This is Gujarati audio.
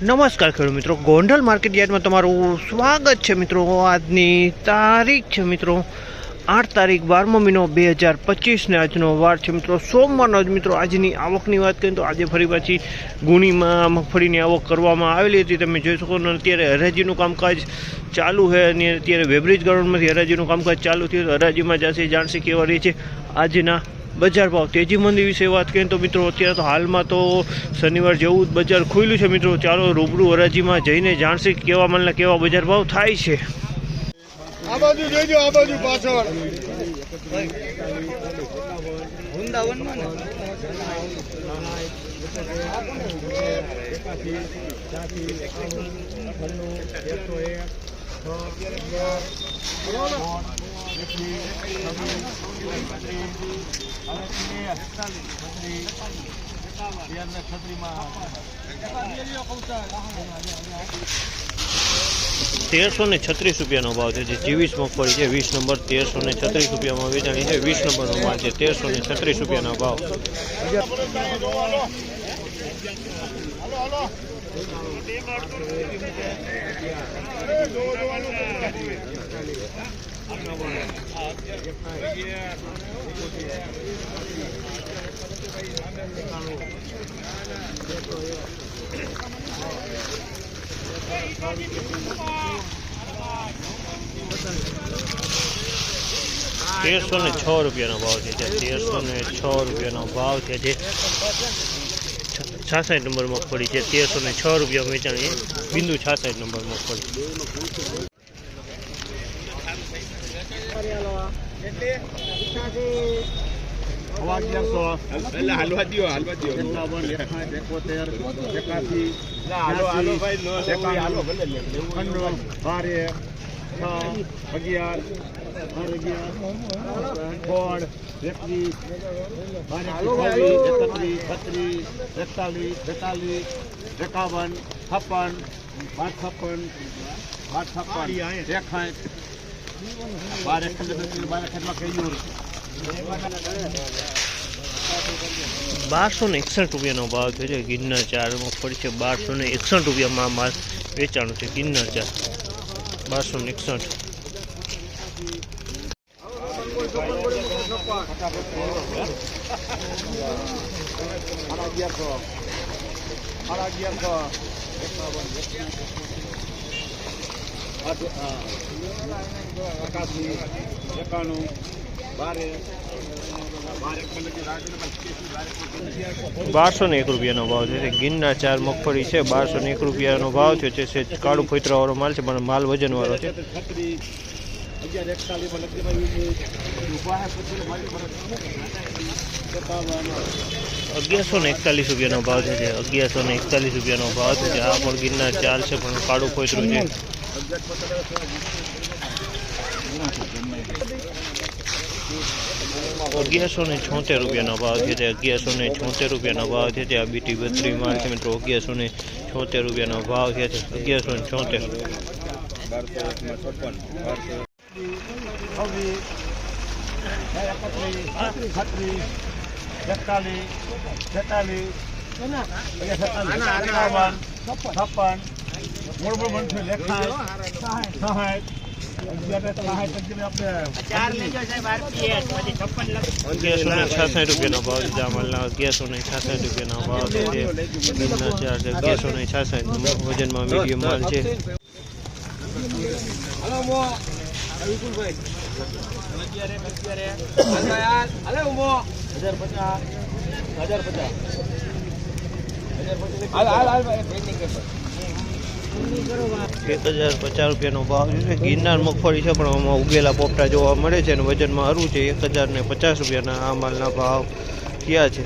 નમસ્કાર ખેડૂત મિત્રો. ગોંડલ માર્કેટ યાર્ડમાં તમારું સ્વાગત છે મિત્રો. આજની તારીખ છે મિત્રો આઠ તારીખ બારમો મહિનો બે હજાર પચીસને આજનો વાર છે મિત્રો. સોમવારનો જ મિત્રો આજની આવકની વાત કરીએ તો આજે ફરી પાછી ગુણીમાં મગફળીની આવક કરવામાં આવેલી હતી. તમે જોઈ શકો ને અત્યારે હરાજીનું કામકાજ ચાલુ છે, અને અત્યારે વેબ્રિજ ગ્રાઉન્ડમાંથી હરાજીનું કામકાજ ચાલુ થયું હરાજીમાં જશે જાણશે કેવા રહી છે. આજના બજાર ભાવ તેજી મંદી વિશે વાત કરીએ તો મિત્રો અત્યારે તો હાલમાં તો શનિવાર જેવું જ બજાર ખુલ્યું છે મિત્રો. ચાલો રૂબરૂ હરાજીમાં જઈને જાણશે કે કેવા માલના કેવા બજાર ભાવ થાય છે. આ બાજુ જોઈજો આ બાજુ પાછળ. તેરસો ને છત્રીસ રૂપિયાનો ભાવ છે, જે જીવીસ મગફળી છે, વીસ નંબર, તેરસો ને છત્રીસ રૂપિયામાં વેચાણી છે, વીસ નંબરનો માલ છે, તેરસો ને છત્રીસ રૂપિયાનો ભાવ. તેરસો ને છ રૂપિયાનો ભાવ છે તેરસો ને છ રૂપિયાનો ભાવ છે જે છાસઠ નંબર મગફળી છે. તેરસો ને છ રૂપિયા વેચાણ છે. બિંદુ છાસઠ નંબર મગફળી અગિયાર સોળ એકવીસ એકત્રીસ બત્રીસ એકતાલીસ બેતાલીસ એકાવન છપ્પન પાંચ છપ્પન પાંચ છપ્પન એકાઠ બાર બારસો ને એકસઠ રૂપિયાનો ભાવ થયો છે. ગિરનાર ચાર મગફળી છે બારસો ને એકસઠ રૂપિયામાં માલ વેચાણું છે. ગિરનાર ચાર બારસો ને એકસઠ. અગિયારસો અગિયારસો એકાસી એકાણું બારસો ને એક રૂપિયાનો ભાવ છે. ગિરના ચાર મગફળી છે બારસો ને એક રૂપિયાનો ભાવ છે. છે કાળું ફોતરાવાળો માલ છે પણ માલ વજનવાળો છે. અગિયારસો ને એકતાલીસ રૂપિયાનો ભાવ છે. જે અગિયારસો ને એકતાલીસ રૂપિયાનો ભાવ છે. આ પણ ગિરના ચાર છે પણ કાળું ફોતરું છે. અગિયારસો ને છોતેર રૂપિયાનો ભાવ છે. તે અગિયારસો ને છોતેર રૂપિયાનો ભાવ છે. તે આ બીટી બત્રી માલ છે મિત્રો. અગિયારસો ને છોતેર રૂપિયાનો ભાવ છે. તે અગિયારસો ને છોતેર. છત્રીસ છપ્પન મૂળ મૂળ બનશે લેખાય સહાય રૂપિયાનો ભાવ છે. આ માલના અગિયારસો ને છાસઠ રૂપિયાનો ભાવ માલ છે. એક હજાર પચાસ રૂપિયાનો ભાવ છે. ગિરનાર મગફળી છે, પણ આમાં ઉગેલા પોપટા જોવા મળે છે અને વજનમાં હરું છે. એક હજાર ને પચાસ રૂપિયાના આ માલના ભાવ થયા છે.